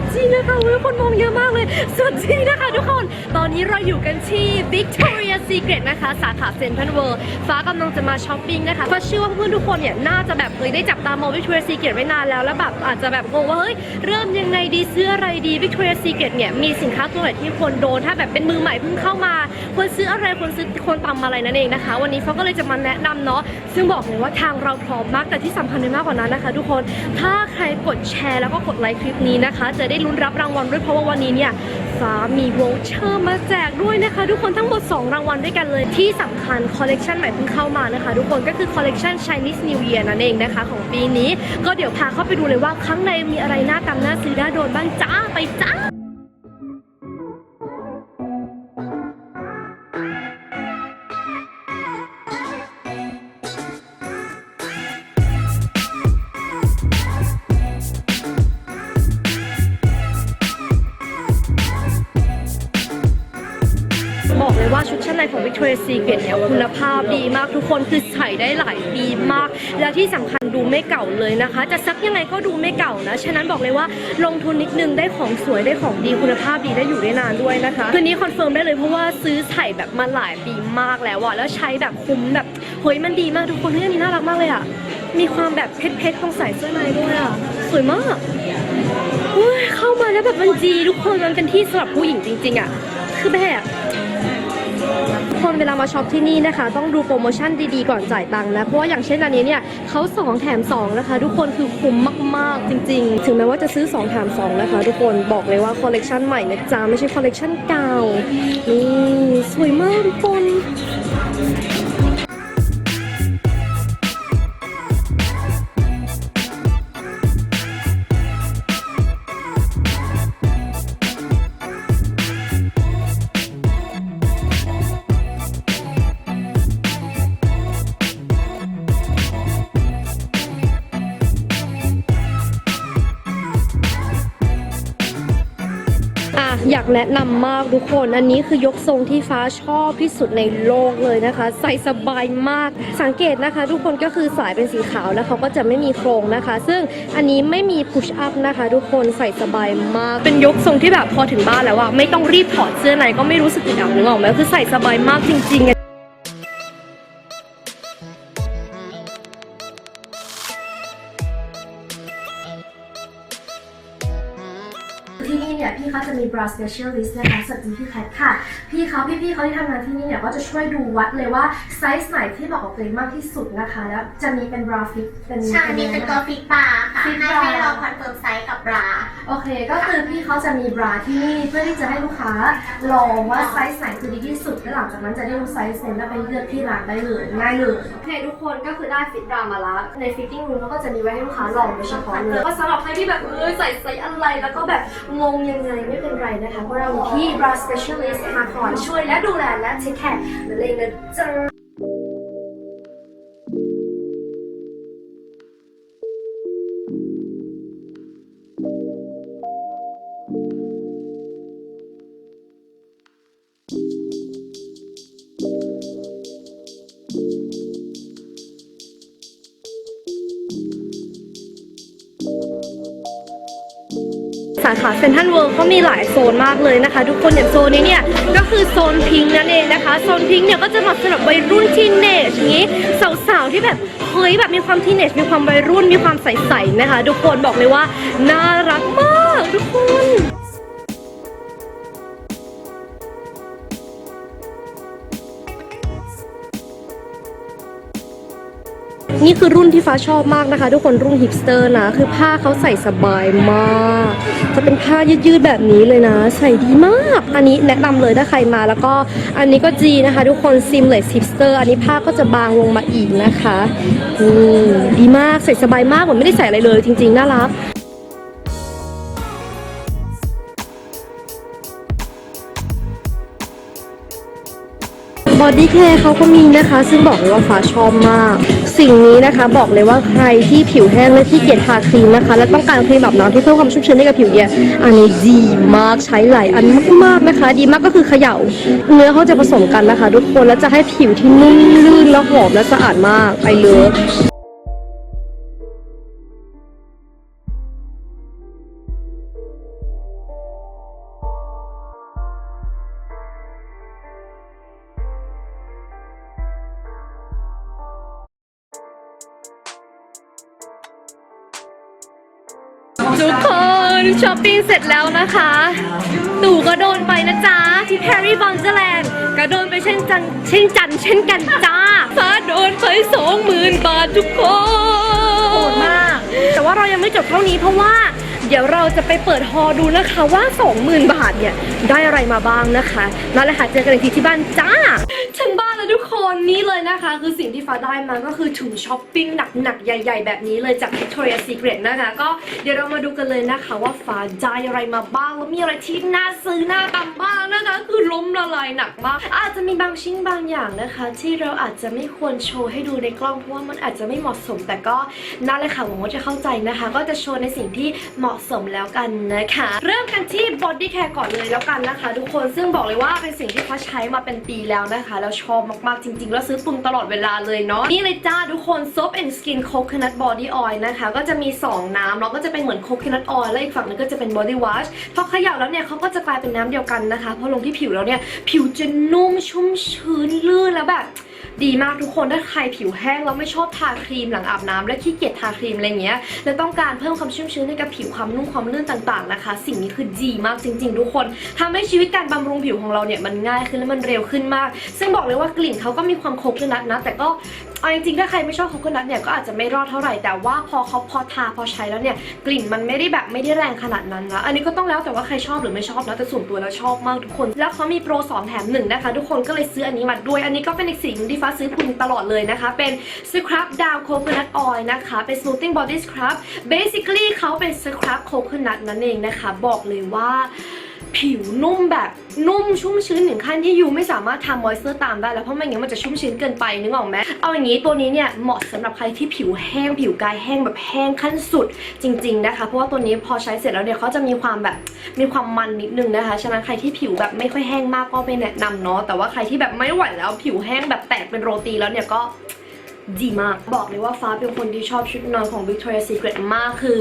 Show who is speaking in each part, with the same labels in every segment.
Speaker 1: ดจีนะคะทุกคนมองเยอะมากเลยสดจีนะคะทุกคน ตอนนี้เราอยู่กันที่ Victoria Secret นะคะ สาขาเซ็นทรัลเวิลด์ฟ้ากำลังจะมาช้อปปิ้งนะคะฟ้าเชื่อว่าเพื่อนทุกคนเนี่ยน่าจะแบบเคยได้จับตามอง Victoria Secret ไว้นานแล้วแล้วแบบอาจจะแบบงงว่าเฮ้ยเริ่มยังไงดีเสื้ออะไรดี Victoria Secret เนี่ยมีสินค้าตัวไหนที่ควรโดนถ้าแบบเป็นมือใหม่เพิ่งเข้ามา ควรซื้ออะไรควรซื้อควรตำอะไรนั่นเองนะคะ วันนี้ฟ้าก็เลยจะมาแนะนำเนาะซึ่งบอกเลยว่าทางเราพร้อมมากแต่ที่สำคัญไปมากกว่านั้นนะคะ ทุกคนถ้าใครกดแชร์แล้วก็กดไลค์คลิปนี้นะคะ จะได้ลุ้นรับรางวัลด้วยเพราะว่าวันนี้เนี่ยฟ้ามีโวลเชอร์มาแจกด้วยนะคะ ทุกคนทั้งหมด 2 รางวัลด้วยกันเลยที่สำคัญคอลเลกชันใหม่เพิ่งเข้ามานะคะ ทุกคนก็คือคอลเลกชัน Chinese New Year นั่นเองนะคะ ของปีนี้ ก็เดี๋ยวพาเข้าไปดูเลยว่าข้างในมีอะไรน่าตำน่าซื้อน่าโดนบ้างจ้าไปจ้า ชุดชั้นในของ Victoria's Secret เนี่ยคุณภาพดีมากทุกคนคือใส่ได้หลายปีมาก และที่สำคัญดูไม่เก่าเลยนะคะ จะซักยังไงก็ดูไม่เก่านะ ฉะนั้นบอกเลยว่าลงทุนนิดนึงได้ของสวยได้ของดีคุณภาพดีได้อยู่ได้นานด้วยนะคะคืนนี้คอนเฟิร์มได้เลยเพราะว่าซื้อใส่แบบมาหลายปีมากแล้วอะแล้วใช้แบบคุ้มแบบเฮ้ยมันดีมากทุกคนเฮ้ยอันนี้น่ารักมากเลยอะมีความแบบเพชรๆตรงสายเสื้อในด้วยอะสวยมากเฮ้ยเข้ามาแล้วแบบมันจีทุกคนมันเป็นที่สำหรับผู้หญิงจริง ๆอะคือแบบ คนเวลามาช็อปที่นี่นะคะ ต้องดูโปรโมชั่นดีๆก่อนจ่ายตังค์นะเพราะว่าอย่างเช่นอันนี้เนี่ยเขา2แถม2นะคะทุกคนคือคุ้มมากๆจริง ๆ ถึงแม้ว่าจะซื้อ2แถม2นะคะทุกคนบอกเลยว่าคอลเลกชันใหม่นะจ๊ะไม่ใช่คอลเลกชันเก่านี่สวยมากทุกคน กแนะนำมากทุกคน อันนี้คือยกทรงที่ฟ้าชอบที่สุดในโลกเลยนะคะ ใส่สบายมาก สังเกตนะคะ ทุกคนก็คือสายเป็นสีขาวแล้วเขาก็จะไม่มีโครงนะคะ ซึ่งอันนี้ไม่มีพุชอัพนะคะ ทุกคนใส่สบายมาก เป็นยกทรงที่แบบพอถึงบ้านแล้วอะไม่ต้องรีบถอดเสื้อในก็ไม่รู้สึกอึดอัดนึกออกไหมคือใส่สบายมากจริงๆ อะที่นี่เนี่ยพี่เขาจะมี bra specialist นะคะสวัสดีพี่แคทค่ะ พี่เขาพี่ๆเขาที่ทำงานที่นี่เนี่ยก็จะช่วยดูวัดเลยว่าไซส์ไหนที่เหมาะกับตัวเองมากที่สุดนะคะ แล้วจะมีเป็น bra fit เป็น
Speaker 2: ใช่อันนี้เป็นตัวฟิตบาร์ค่ะ
Speaker 1: ฟิต
Speaker 2: ให้
Speaker 1: บร์
Speaker 2: ให้เราคอนเฟิร์มไซส์กับบรา
Speaker 1: โอเค ก็คือพี่เขาจะมี bra ที่นี่เพื่อที่จะให้ลูกค้าลองว่าไซส์ไหนคือดีที่สุดและหลังจากนั้นจะได้รู้ไซส์เซ็นแล้วไปเลือกที่ร้านได้เลยง่ายเลยโอเคทุกคนก็คือได้ฟิต bra มาแล้วใน fitting room เขาก็จะมีไว้ให้ลูกค้าลองโดยเฉพาะเลยก็สำหรับใครที่แบบเออใส่ไซส์อะไรแล้วก็แบบงงยังไงไม่เป็นไรนะคะเพราะเรามีที่ bra specialist มาคอยช่วยและดูแลและ take care นั่นเองนะจ๊ะ thank you ค่ะเซ็นทรัลเวิลด์เขามีหลายโซนมากเลยนะคะ ทุกคนอย่างโซนนี้เนี่ยก็คือโซนพิงค์นั่นเองนะคะโซนพิงค์เนี่ยก็จะเหมาะสำหรับวัยรุ่นทีเนจอย่างนี้สาวๆที่แบบเฮ้ยแบบมีความทีเนจมีความวัยรุ่นมีความใสๆนะคะ ทุกคนบอกเลยว่าน่ารักมากทุกคน นี่คือรุ่นที่ฟ้าชอบมากนะคะ ทุกคนรุ่นฮิปสเตอร์นะ คือผ้าเขาใส่สบายมาก จะเป็นผ้ายืดๆแบบนี้เลยนะ ใส่ดีมาก อันนี้แนะนำเลยถ้าใครมาแล้วก็อันนี้ก็จีนะคะ ทุกคน seamless hipster อันนี้ผ้าก็จะบางลงมาอีกนะคะอืมดีมากใส่สบายมากเหมือนไม่ได้ใส่อะไรเลยจริงๆน่ารักบอดี้แคร์เขาก็มีนะคะ ซึ่งบอกเลยว่าฟ้าชอบมาก สิ่งนี้นะคะบอกเลยว่าใครที่ผิวแห้งและที่เกียจทาครีมนะคะ และต้องการครีมแบบน้ำที่เพิ่มความชุ่มชื้นให้กับผิวเนี่ยอันนี้ดีมากใช้หลายอันมากๆนะคะ ดีมากก็คือเขย่า เนื้อเขาจะผสมกันนะคะ ทุกคนแล้วจะให้ผิวที่นุ่มลื่นและหอมและสะอาดมากไปเลย ช้อปปิ้งเสร็จแล้วนะคะตู่ก็โดนไปนะจ๊ะ ที่แพรรี่บอนเจแลนด์ก็โดนไปเช่นจันเช่นจันเช่นกันจ้าฟ้าโดนไปสองหมื่นบาททุกคนโหดมาก แต่ว่าเรายังไม่จบเท่านี้เพราะว่า เดี๋ยวเราจะไปเปิดฮอลดูนะคะว่า 20,000 บาทเนี่ย ได้อะไรมาบ้างนะคะนั่นแหละค่ะเจอกันอีกทีที่บ้านจ้าถึงบ้า ล้วทุกคนนี่เลยนะคะ คือสิ่งที่ฟ้าได้มาก็คือถุงช้อปปิ้งหนักๆ ใหญ่ ๆ แบบนี้เลยจาก Victoria Secret นะคะ ก็เดี๋ยวเรามาดูกันเลยนะคะว่าฟ้าได้อะไรมาบ้าง แล้วมีอะไรที่น่าซื้อน่ากำบ้างนะคะ คือล้มละลายหนักมาก อาจจะมีบางชิ้นบางอย่างนะคะ ที่เราอาจจะไม่ควรโชว์ให้ดูในกล้องเพราะว่ามันอาจจะไม่เหมาะสม แต่ก็นั่นเลยค่ะหวังว่าจะเข้าใจนะคะ ก็จะโชว์ในสิ่งที่เหมาะสมแล้วกันนะคะ เริ่มกันที่ body care ก่อนเลยแล้วกันนะคะ ทุกคนซึ่งบอกเลยว่าเป็นสิ่งที่เขาใช้มาเป็นปีแล้วนะคะ แล้วชอบมากๆจริง ๆ แล้วซื้อตุงตลอดเวลาเลยเนาะนี่เลยจ้าทุกคน soap and skin coconut body oil นะคะ ก็จะมี 2 น้ำแล้วก็จะเป็นเหมือน coconut oil แล้วอีกฝั่งนึงก็จะเป็น body wash พอเขย่าแล้วเนี่ยเขาก็จะกลายเป็นน้ำเดียวกันนะคะพอลงที่ผิวแล้วเนี่ยผิวจะนุ่มชุ่มชื้นลื่นแล้วแบบ ดีมากทุกคนถ้าใครผิวแห้งแล้วไม่ชอบทาครีมหลังอาบน้ำและขี้เกียจทาครีมอะไรเงี้ยแล้วต้องการเพิ่มความชุ่มชื้นให้กับผิวความนุ่มความลื่นต่างๆนะคะ สิ่งนี้คือดีมากจริง ๆ ทุกคนทำให้ชีวิตการบำรุงผิวของเราเนี่ยมันง่ายขึ้นและมันเร็วขึ้นมาก ซึ่งบอกเลยว่ากลิ่นเขาก็มีความโคกนัทนะ แต่ก็เอาจริงๆถ้าใครไม่ชอบโคกนัทเนี่ยก็อาจจะไม่รอดเท่าไหร่แต่ว่าพอเขาพอทาพอใช้แล้วเนี่ยกลิ่นมันไม่ได้แบบไม่ได้แรงขนาดนั้นนะอันนี้ก็ต้องแล้วแต่ว่าใครชอบหรือไม่ชอบนะแต่ส่วนตัวแล้วชอบมากทุกคน แล้วเขามีโปร2แถม1นะคะ ทุกคนก็เลยซื้ออันนี้มาด้วยอันนี้ก็เป็นอีกสิ่งหนึ่งที่้าซื้อพุงตลอดเลยนะคะ เป็นสครับดาวโคโคนัทออยนะคะ เป็น smoothing body scrub basically เขาเป็นสครับโคโคนัทนั่นเองนะคะ บอกเลยว่า ผิวนุ่มแบบนุ่มชุ่มชื้นถึงขั้นที่ยูไม่สามารถทำมอยเซอร์ตามได้แล้วเพราะไม่งั้นมันจะชุ่มชื้นเกินไปนึกออกไหมเอาอย่างนี้ตัวนี้เนี่ยเหมาะสำหรับใครที่ผิวแห้งผิวกายแห้งแบบแห้งขั้นสุดจริง ๆนะคะ เพราะว่าตัวนี้พอใช้เสร็จแล้วเนี่ยเขาจะมีความแบบมีความมันนิดนึงนะคะฉะนั้นใครที่ผิวแบบไม่ค่อยแห้งมากก็ไม่แนะนำเนาะแต่ว่าใครที่แบบไม่ไหวแล้วผิวแห้งแบบแตกเป็นโรตีแล้วเนี่ยก็ ดีมาก บอกเลยว่าฟ้าเป็นคนที่ชอบชุดนอนของ Victoria's Secret มากคือ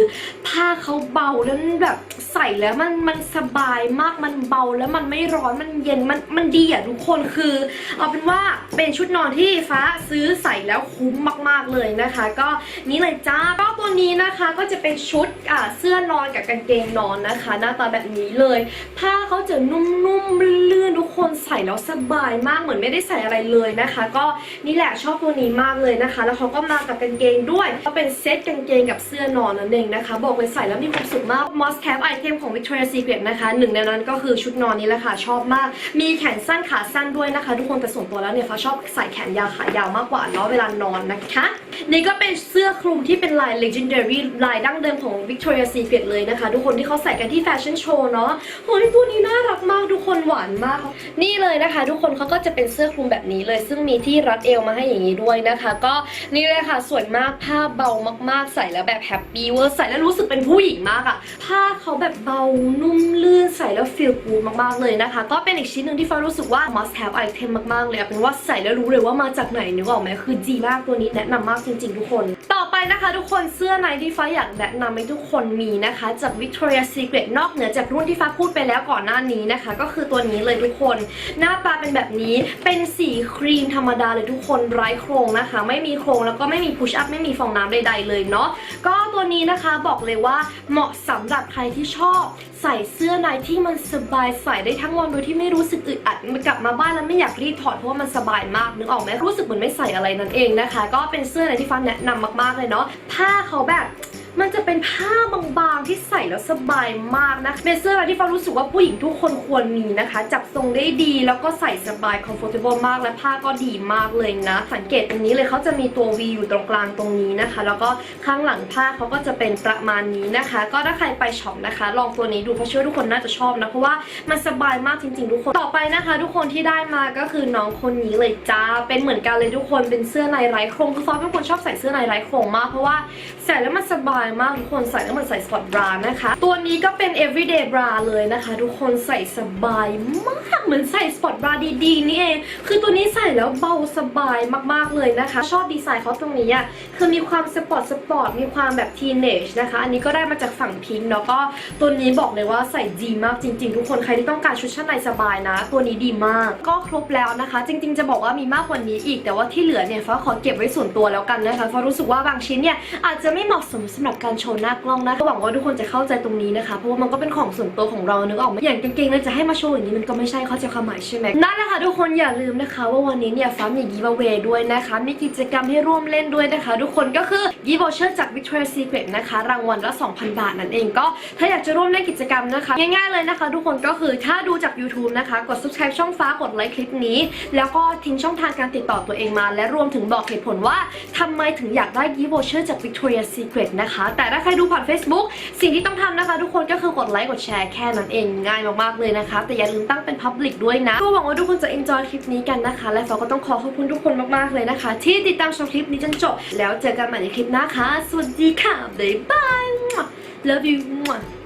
Speaker 1: ผ้าเขาเบาแล้วแบบใส่แล้วมันมันสบายมากมันเบาแล้วมันไม่ร้อนมันเย็นมันมันดีอะทุกคนคือ เอาเป็นว่าเป็นชุดนอนที่ฟ้าซื้อใส่แล้วคุ้มมาก ๆเลยนะคะ ก็นี่เลยจ้าก็ตัวนี้นะคะก็จะเป็นชุดอ่าเสื้อนอนกับกางเกงนอนนะคะ หน้าตาแบบนี้เลย ผ้าเขาจะนุ่มๆลื่นๆทุกคนใส่แล้วสบายมากเหมือนไม่ได้ใส่อะไรเลยนะคะ ก็นี่แหละชอบตัวนี้มากเลยเลยนะคะ แล้วเขาก็มากับกางเกงด้วยก็เป็นเซตกางเกงกับเสื้อนอนนั่นเองนะคะ บอกเลยใส่แล้วมีความสุขมาก must have item ของ Victoria's Secret นะคะหนึ่งในนั้นก็คือชุดนอนนี้แหละค่ะชอบมาก มีแขนสั้นขาสั้นด้วยนะคะ ทุกคนแต่ส่วนตัวแล้วเนี่ยฟ้าชอบใส่แขนยาวขายาวมากกว่าเนาะเวลานอนนะคะ นี่ก็เป็นเสื้อคลุมที่เป็นลาย legendary ลายดั้งเดิมของ Victoria's Secret เลยนะคะ ทุกคนที่เขาใส่กันที่แฟชั่นโชว์เนาะโอ้ยตัวนี้น่ารักมากทุกคนหวานมาก นี่เลยนะคะ ทุกคนเขาก็จะเป็นเสื้อคลุมแบบนี้เลย ซึ่งมีที่รัดเอวมาให้อย่างนี้ด้วยนะคะก็นี่เลยค่ะสวยมากผ้าเบามากๆ ใส่แล้วแบบแฮปปี้เวอร์ใส่แล้วรู้สึกเป็นผู้หญิงมากอะผ้าเขาแบบเบานุ่มลื่นใส่แล้วฟีลกูมากๆเลยนะคะ ก็เป็นอีกชิ้นหนึ่งที่ฟ้ารู้สึกว่า must have item มากๆเลยเป็นว่าใส่แล้วรู้เลยว่ามาจากไหนนึกออกไหมคือดีมากตัวนี้แนะนำมากจริง ๆ ทุกคน ต่อไปนะคะ ทุกคนเสื้อในที่ฟ้าอยากแนะนำให้ทุกคนมีนะคะ จาก Victoria's Secret นอกเหนือจากรุ่นที่ฟ้าพูดไปแล้วก่อนหน้านี้นะคะ ก็คือตัวนี้เลยทุกคน หน้าตาเป็นแบบนี้เป็นสีครีมธรรมดาเลยทุกคนไร้โครงนะคะไไม่มีโครงแล้วก็ไม่มีพุชอัพไม่มีฟองน้ำใดๆเลยเนาะก็ตัวนี้นะคะบอกเลยว่าเหมาะสำหรับใครที่ชอบใส่เสื้อในที่มันสบายใส่ได้ทั้งวันโดยที่ไม่รู้สึกอึดอัดกลับมาบ้านแล้วไม่อยากรีบถอดเพราะว่ามันสบายมากนึกออกไหมรู้สึกเหมือนไม่ใส่อะไรนั่นเองนะคะ ก็เป็นเสื้อในที่ฟ้าแนะนำมากๆเลยเนาะผ้าเขาแบบ มันจะเป็นผ้าบางๆที่ใส่แล้วสบายมากนะเป็นเสื้อที่ฟ้ารู้สึกว่าผู้หญิงทุกคนควรมีนะคะ จับทรงได้ดี แล้วก็ใส่สบาย comfortable มากและผ้าก็ดีมากเลยนะ สังเกตตรงนี้เลยเขาจะมีตัว V อยู่ตรงกลางตรงนี้นะคะ แล้วก็ข้างหลังผ้าเขาก็จะเป็นประมาณนี้นะคะ ก็ถ้าใครไปช็อปนะคะ ลองตัวนี้ดูเพราะเชื่อทุกคนน่าจะชอบนะเพราะว่ามันสบายมากจริง ๆ ทุกคนต่อไปนะคะ ทุกคนที่ได้มาก็คือน้องคนนี้เลยจ้าเป็นเหมือนกันเลยทุกคนเป็นเสื้อในไร้โครงคือฟ้าเป็นคนชอบใส่เสื้อในไร้โครงมากเพราะว่าใส่แล้วมันสบายมากทุกคนใส่แล้วมันใส่สปอร์ตบรานะคะ ตัวนี้ก็เป็น everyday bra เลยนะคะ ทุกคนใส่สบายมากเหมือนใส่สปอร์ตบราดีๆนี่เอง คือตัวนี้ใส่แล้วเบาสบายมากๆเลยนะคะ ชอบดีไซน์เขาตรงนี้อะคือมีความสปอร์ตสปอร์ตมีความแบบ teenage นะคะ อันนี้ก็ได้มาจากฝั่งพิงค์เนาะก็ตัวนี้บอกเลยว่าใส่ดีมากจริง ๆ ทุกคนใครที่ต้องการชุดชั้นในสบายนะ ตัวนี้ดีมาก ก็ครบแล้วนะคะ จริง ๆ จะบอกว่ามีมากกว่านี้อีก แต่ว่าที่เหลือเนี่ยฟ้าขอเก็บไว้ส่วนตัวแล้วกันนะคะฟ้ารู้สึกว่าบางชิ้นเนี่ยอาจจะไม่เหมาะสมสำหรับการโชว์หน้ากล้องนะหวังว่าทุกคนจะเข้าใจตรงนี้นะคะ เพราะว่ามันก็เป็นของส่วนตัวของเรานึกออกไหมอย่างกางเกงเราจะให้มาโชว์อย่างนี้มันก็ไม่ใช่เข้าใจความหมายใช่ไหมนั่นแหละค่ะทุกคนอย่าลืมนะคะ ว่าวันนี้เนี่ยฟ้ามีกีบเวด้วยนะคะ มีกิจกรรมให้ร่วมเล่นด้วยนะคะ ทุกคนก็คือกีบเชอร์จาก Victoria's Secret นะคะ รางวัลละ 2,000 บาทนั่นเองก็ถ้าอยากจะร่วมเล่นกิจกรรมนะคะ ง่ายๆเลยนะคะ ทุกคนก็คือถ้าดูจาก YouTube นะคะ กด subscribe ช่องฟ้ากดไลค์คลิปนี้ แล้วก็ทิ้งช่องทางการติดต่อตัวเองมา และรวมถึงบอกเหตุผลว่าทำไมถึงอยากได้ gift voucher จาก Victoria's Secret นะคะแต่ถ้าใครดูผ่าน Facebook สิ่งที่ต้องทำนะคะ ทุกคนก็คือกดไลค์กดแชร์แค่นั้นเองง่ายมากๆเลยนะคะ แต่อย่าลืมตั้งเป็น Public ด้วยนะก็หวังว่าทุกคนจะ enjoy คลิปนี้กันนะคะ และฟ้าก็ต้องขอขอบคุณทุกคนมากๆเลยนะคะ ที่ติดตามชมคลิปนี้จนจบแล้วเจอกันใหม่ในคลิปหน้าค่ะสวัสดีค่ะบ๊ายบาย love you